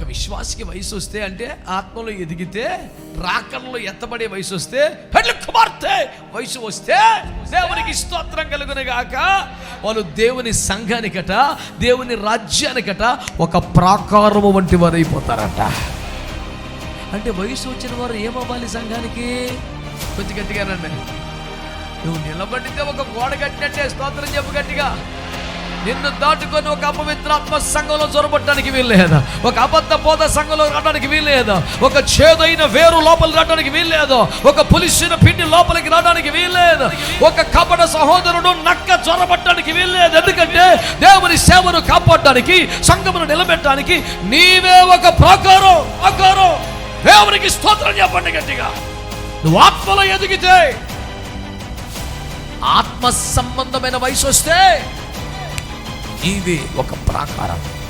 ఒక విశ్వాసికి వయసు వస్తే అంటే ఆత్మలో ఎదిగితే రాకల్లో ఎత్తబడే వయసు వస్తే పెళ్ళి కుమార్తె వయసు వస్తే దేవునికి స్తోత్రం కలుగునగాక. వాళ్ళు దేవుని సంఘానికట దేవుని రాజ్యానికట ఒక ప్రాకారము వంటి వారు అయిపోతారట అంటే వయసు వచ్చిన వారు ఏమవ్వాలి సంఘానికి? కొంచెం గట్టిగానండి నువ్వు నిలబడితే ఒక గోడ కట్టినట్టే స్తోత్రం చెప్పు గట్టిగా. నిన్ను దాటుకొని ఒక అపవిత్రాత్మ సంఘంలో చొరబట్టడానికి వీల్లేదు. ఒక అబద్ధ బోధ సంఘంలో రావడానికి వీల్లేదు. ఒక చేదైన వేరు లోపలికి రావడానికి వీల్లేదు. ఒక పులిసిన పిండి లోపలికి రావడానికి వీల్లేదు. ఒక కపట సహోదరుడు నక్క చొరబట్టడానికి వీల్లేదు. ఎందుకంటే దేవుని సేవను కాపాడడానికి సంఘమును నిలబెట్టడానికి నీవే ఒక ప్రాకారం ప్రాకారం దేవునికి స్తోత్రం చెప్పండి గట్టిగా. నువ్వు ఆత్మలో ఎదిగితే ఆత్మ సంబంధమైన వయసు వస్తే నీవే ఒక ప్రాకారం.